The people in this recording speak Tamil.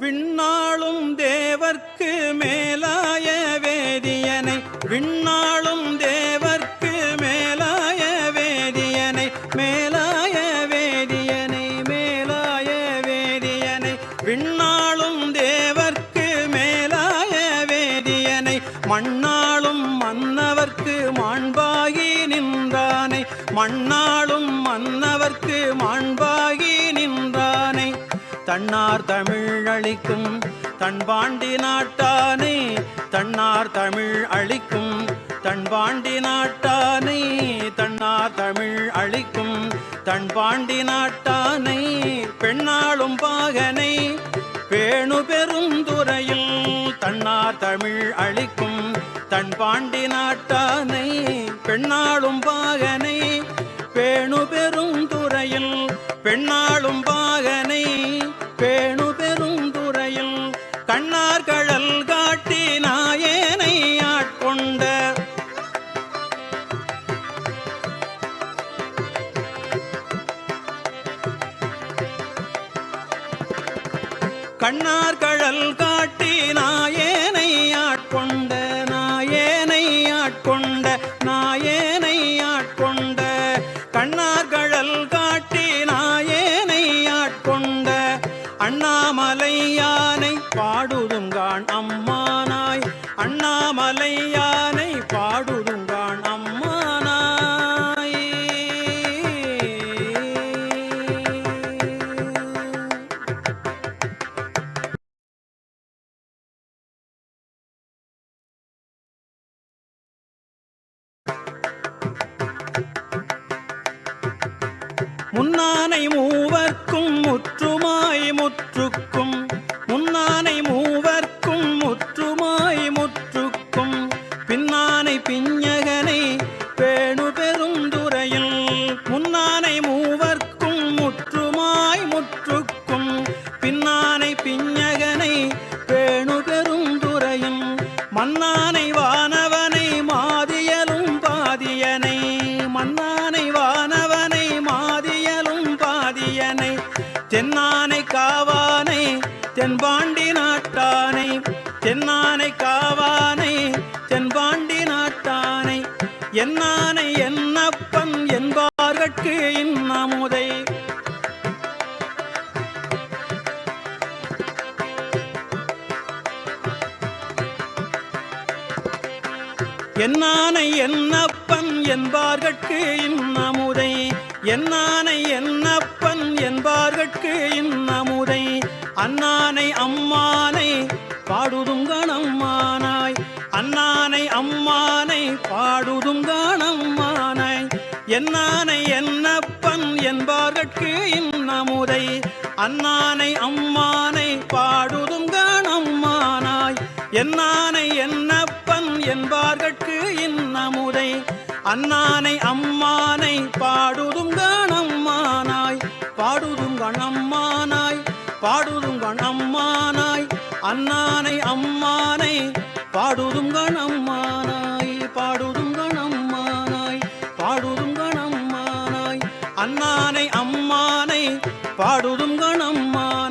விண்ணாளும் தேவர்க்கு மேலாய வேதியனை விண்ணாளும் தேவர்க்கு மேலாய வேதியனை மேலாய வேதியனை மேலாய வேதியனை விண்ணாளும் தேவர்க்கு மேலாய வேதியனை மண்ணாளும் மன்னவர்க்கு மாண்பாகி நின்றானை மண்ணாளும் மன்னவர்க்கு மாண்பாகி நின்றானை. தன்னார் தமிழ் அளிக்கும் தன்பாண்டி நாட்டானை தன்னார் தமிழ் அளிக்கும் தன்பாண்டி நாட்டானை தன்னார் தமிழ் அளிக்கும் தன்பாண்டி நாட்டானை பெண்ணாளும் பாகனை பேணு பெருந்துறையில் தன்னார் தமிழ் அளிக்கும் தன் பாண்டி நாட்டானை பெண்ணாளும் பாகனை பேணு பெருந்துறையில் பெண்ணாளும் பாகனை பேணு பெருந்துறையில் கண்ணார் கழல் காட்டி நாயேனை ஆட்கொண்ட கண்ணார் கழல் காட்டி நாயேனை ஆட்கொண்ட நாயேனை ஆட்கொண்ட நாயேனை ஆட்கொண்ட. கண்ணார் கழல் காட்டி அண்ணாமலை யானை பாடுதுங்கான் அம்மானாய். அண்ணாமலை யானை பாடுதுங்கான் அம்மானாய். முன்னானை மூ முற்றுக்கும் முன்னானை மூவர்க்கும் முற்றுமாய் முற்றுக்கும். பின்னானை பிஞ்சகனை பேணு பெருந்துறையில் முன்னானை மூவர்க்கும் முற்றுமாய் முற்றுக்கும். பின்னானை பிஞ்ச தென்பாண்டி நாட்டானை தென்னானை காவானை தென்பாண்டி நாட்டானை என்னானை என்னப்பன் என்பார்கட்கு இன்னமுதை. என்னானை என்னப்பன் என்பார்கட்கு இன்னமுதை என்னானை என்னப்பன் என்பார்கட்கு அண்ணானை அம்மானை பாடுதுங்கணம்மானாய் அண்ணானை அம்மானை பாடுதுங்கணம்மானாய் என்னானை என்னப்பன் என்பார்கட்கு இன்னமுதை. அண்ணானை அம்மானை பாடுதுங்கணம்மானாய் என்னானை என்னப்பன் என்பார்கட்கு இன்னமுதை. அண்ணானை அம்மானை பாடுதும் கணம்மானாய். பாடுதும் கணம்மானாய். பாடுதும் கணம்மானாய் அண்ணானை அம்மானை பாடுதும் கணம்மானாய் பாடுதும் கணம்மானாய் பாடுதும் கணம்மானாய். அண்ணானை அம்மானை பாடுதும் கணம்மான